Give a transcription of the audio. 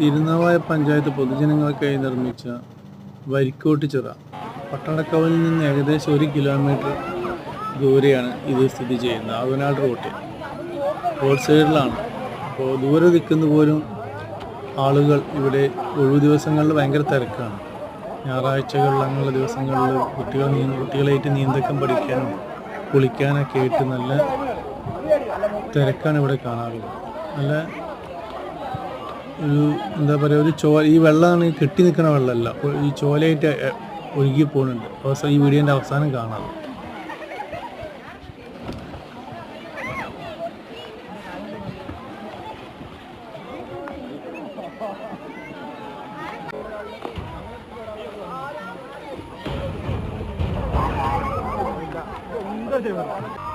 തിരുനാവായ പഞ്ചായത്ത് പൊതുജനങ്ങൾക്കായി നിർമ്മിച്ച വരിക്കോട്ട് ചിറ. പട്ടണക്കവലിൽ നിന്ന് ഏകദേശം ഒരു കിലോമീറ്റർ ദൂരെയാണ് ഇത് സ്ഥിതി ചെയ്യുന്നത്. ആവനാട് റോട്ടിൽ റോഡ് സൈഡിലാണ്. അപ്പോൾ ദൂരെ നിൽക്കുന്ന പോലും ആളുകൾ ഇവിടെ ഒഴിവ് ദിവസങ്ങളിൽ ഭയങ്കര തിരക്കാണ്. ഞായറാഴ്ചകളിൽ അങ്ങനെയുള്ള ദിവസങ്ങളിൽ കുട്ടികൾ നീ കുട്ടികളായിട്ട് നീന്തക്കം പഠിക്കാനും കുളിക്കാനൊക്കെ ആയിട്ട് നല്ല തിരക്കാണ് ഇവിടെ കാണാറുള്ളത്. നല്ല ഒരു എന്താ പറയുക ഒരു ചോല ഈ വെള്ളമാണ് കെട്ടി നിൽക്കുന്ന വെള്ളമല്ല. ഈ ചോലയായിട്ട് ഒഴുകി പോകുന്നുണ്ട്. അവസാനം ഈ വീഡിയോന്റെ അവസാനം കാണാം. Thank ചെയ്യുന്നത്?